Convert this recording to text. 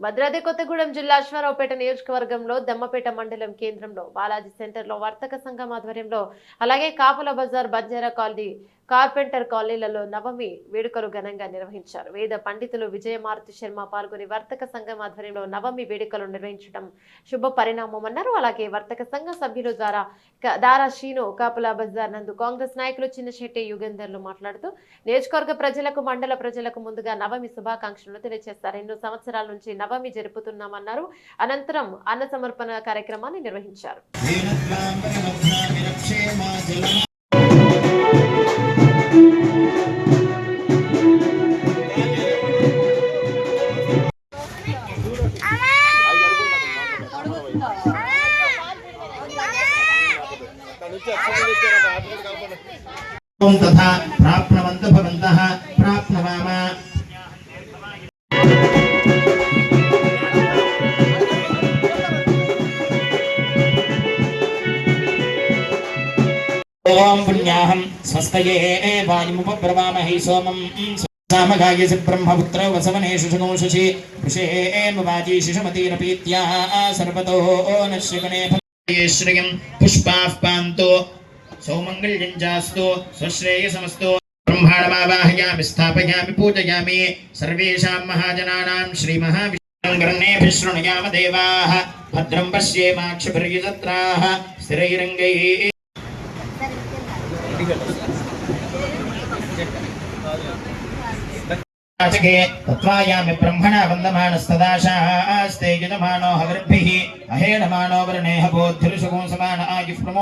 భద్రాద్రి కొత్తగూడెం జిల్లా అశ్వారావుపేట నియోజకవర్గంలో దమ్మపేట మండలం కేంద్రంలో బాలాజీ సెంటర్లో వర్తక సంఘం ఆధ్వర్యంలో అలాగే కాపుల బజార్ బంజారా కాలనీ కార్పెంటర్ కాలనీలలో నవమి వేడుకలు ఘనంగా నిర్వహించారు. వేద పండితులు విజయమారుతి శర్మ పాల్గొని వర్తక సంఘం ఆధ్వర్యంలో నవమి వేడుకలు నిర్వహించడం శుభ పరిణామం అన్నారు. అలాగే వర్తక సంఘ సభ్యులు ద్వారా క- దారా శ్రీను కాపుల బజార్ నందు కాంగ్రెస్ నాయకులు చిన్నశెట్టి యుగేందర్లు మాట్లాడుతూ నియోజకవర్గ ప్రజలకు మండల ప్రజలకు ముందుగా నవమి శుభాకాంక్షలు తెలియజేస్తారు. ఎన్నో సంవత్సరాల నుంచి నవమి జరుపుతున్నామన్నారు. అనంతరం అన్న సమర్పణ కార్యక్రమాన్ని నిర్వహించారు. ఓం తథా ప్రాప్నవంత భవంతః ప్రాప్నవామ ఓం పుణ్యాహం స్వస్తయే వాయుముపబ్రవామహై సోమం సామగాయసి బ్రహ్మపుత్ర వసవనేషు శునో శశి వృషేమ వాజీ श्रियं पुष्पाः पान्तो सौमङ्गल्यं चास्तु स्वश्रेयसमस्तु ब्रह्माणमावाहयामि स्थापयामि पूजयामि सर्वेषां महाजनानां श्रीमहाविष्णुं गृह्णेऽपि शृणुयाम देवाः भद्रं पश्येमाक्षभिर्युजत्राः स्थिरैरङ्गैः Thank you. आचके वाचके तत्त्वायामि ब्रह्मणा वन्दमानस्तदाशास्ते यजमानो हगृद्भिः अहेनमानो वर्णेह बोद्धिरुषगुं समान आयुः प्रमो